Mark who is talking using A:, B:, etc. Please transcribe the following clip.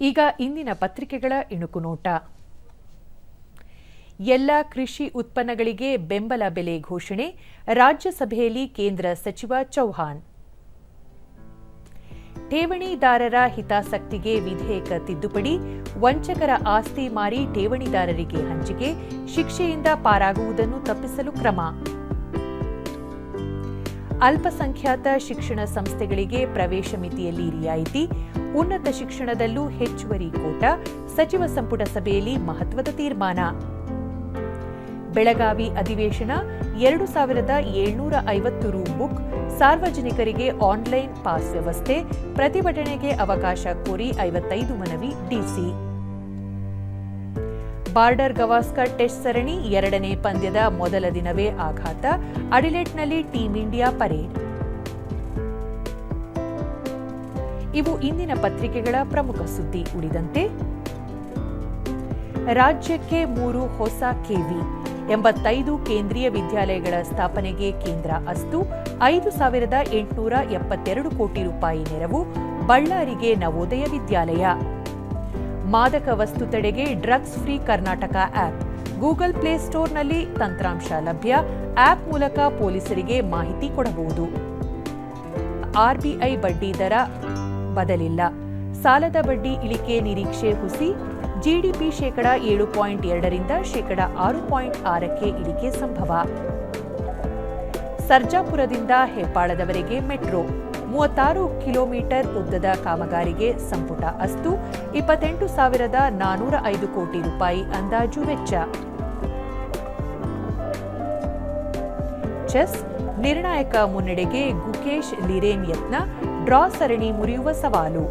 A: ಈಗ ಇಂದಿನ ಪತ್ರಿಕೆಗಳ ಇಣುಕು ನೋಟ. ಎಲ್ಲ ಕೃಷಿ ಉತ್ಪನ್ನಗಳಿಗೆ ಬೆಂಬಲ ಬೆಲೆ ಘೋಷಣೆ, ರಾಜ್ಯಸಭೆಯಲ್ಲಿ ಕೇಂದ್ರ ಸಚಿವ ಚೌಹಾಣ್. ಠೇವಣಿದಾರರ ಹಿತಾಸಕ್ತಿಗೆ ವಿಧೇಯಕ ತಿದ್ದುಪಡಿ, ವಂಚಕರ ಆಸ್ತಿ ಮಾರಿ ಠೇವಣಿದಾರರಿಗೆ ಹಂಚಿಕೆ, ಶಿಕ್ಷೆಯಿಂದ ಪಾರಾಗುವುದನ್ನು ತಪ್ಪಿಸಲು ಕ್ರಮ. ಅಲ್ಪಸಂಖ್ಯಾತ ಶಿಕ್ಷಣ ಸಂಸ್ಥೆಗಳಿಗೆ ಪ್ರವೇಶ ಮಿತಿಯಲ್ಲಿ ರಿಯಾಯಿತಿ, ಉನ್ನತ ಶಿಕ್ಷಣದಲ್ಲೂ ಹೆಚ್ಚುವರಿ ಕೋಟ, ಸಚಿವ ಸಂಪುಟ ಸಭೆಯಲ್ಲಿ ಮಹತ್ವದ ತೀರ್ಮಾನ. ಬೆಳಗಾವಿ ಅಧಿವೇಶನ ಎರಡು ಸಾವಿರದ ಏಳ್ನೂರ ಐವತ್ತು ರೂ ಬುಕ್, ಸಾರ್ವಜನಿಕರಿಗೆ ಆನ್ಲೈನ್ ಪಾಸ್ ವ್ಯವಸ್ಥೆ, ಪ್ರತಿಭಟನೆಗೆ ಅವಕಾಶ ಕೋರಿ ಐವತ್ತೈದು ಮನವಿ ಡಿಸಿ. ಬಾರ್ಡರ್ ಗವಾಸ್ಕರ್ ಟೆಸ್ಟ್ ಸರಣಿ ಎರಡನೇ ಪಂದ್ಯದ ಮೊದಲ ದಿನವೇ ಆಘಾತ. ಅಡಿಲೆಟ್ನಲ್ಲಿ ಟೀಂ ಇಂಡಿಯಾ ಪರೇಡ್. ಇವು ಇಂದಿನ ಪತ್ರಿಕೆಗಳ ಪ್ರಮುಖ ಸುದ್ದಿ ಉಳಿದಂತೆ. ರಾಜ್ಯಕ್ಕೆ ಮೂರು ಹೊಸ ಕೆವಿ, ಎಂಬತ್ತೈದು ಕೇಂದ್ರೀಯ ವಿದ್ಯಾಲಯಗಳ ಸ್ಥಾಪನೆಗೆ ಕೇಂದ್ರ ಅಸ್ತು, ಐದು ಸಾವಿರದ ಎಂಟುನೂರ ಎಪ್ಪತ್ತೆರಡು ಕೋಟಿ ರೂಪಾಯಿ ನೆರವು, ಬಳ್ಳಾರಿಗೆ ನವೋದಯ ವಿದ್ಯಾಲಯ. ಮಾದಕ ವಸ್ತು ತಡೆಗೆ drugs free Karnataka app. Google Play ಸ್ಟೋರ್ನಲ್ಲಿ ತಂತ್ರಾಂಶ ಲಭ್ಯ. ಆಪ್ ಮೂಲಕ ಪೊಲೀಸರಿಗೆ ಮಾಹಿತಿ ಕೊಡಬಹುದು. ಆರ್ಬಿಐ ಬಡ್ಡಿ ದರ ಬದಲಿಲ್ಲ. ಸಾಲದ ಬಡ್ಡಿ ಇಳಿಕೆ ನಿರೀಕ್ಷೆ ಹುಸಿ. ಜಿಡಿಪಿ ಶೇಕಡ ಏಳು ಪಾಯಿಂಟ್ ಎರಡರಿಂದ ಶೇಕಡ ಆರು ಪಾಯಿಂಟ್ ಆರಕ್ಕೆ ಇಳಿಕೆ ಸಂಭವ. ಸರ್ಜಾಪುರದಿಂದ ಹೆಬ್ಬಾಳದವರೆಗೆ ಮೆಟ್ರೋ. ಮೂವತ್ತಾರು ಕಿಲೋಮೀಟರ್ ಉದ್ದದ ಕಾಮಗಾರಿಗೆ ಸಂಪುಟ ಅಸ್ತು, ಇಪ್ಪತ್ತೆಂಟು ಸಾವಿರದ ನಾನೂರ ಐದು ಕೋಟಿ ರೂಪಾಯಿ ಅಂದಾಜು ವೆಚ್ಚ. ಚೆಸ್ ನಿರ್ಣಾಯಕ ಮುನ್ನಡೆಗೆ ಗುಕೇಶ್ ಲಿರೇನ್ ಯತ್ನ ಡ್ರಾ ಸರಣಿ ಮುರಿಯುವ ಸವಾಲು.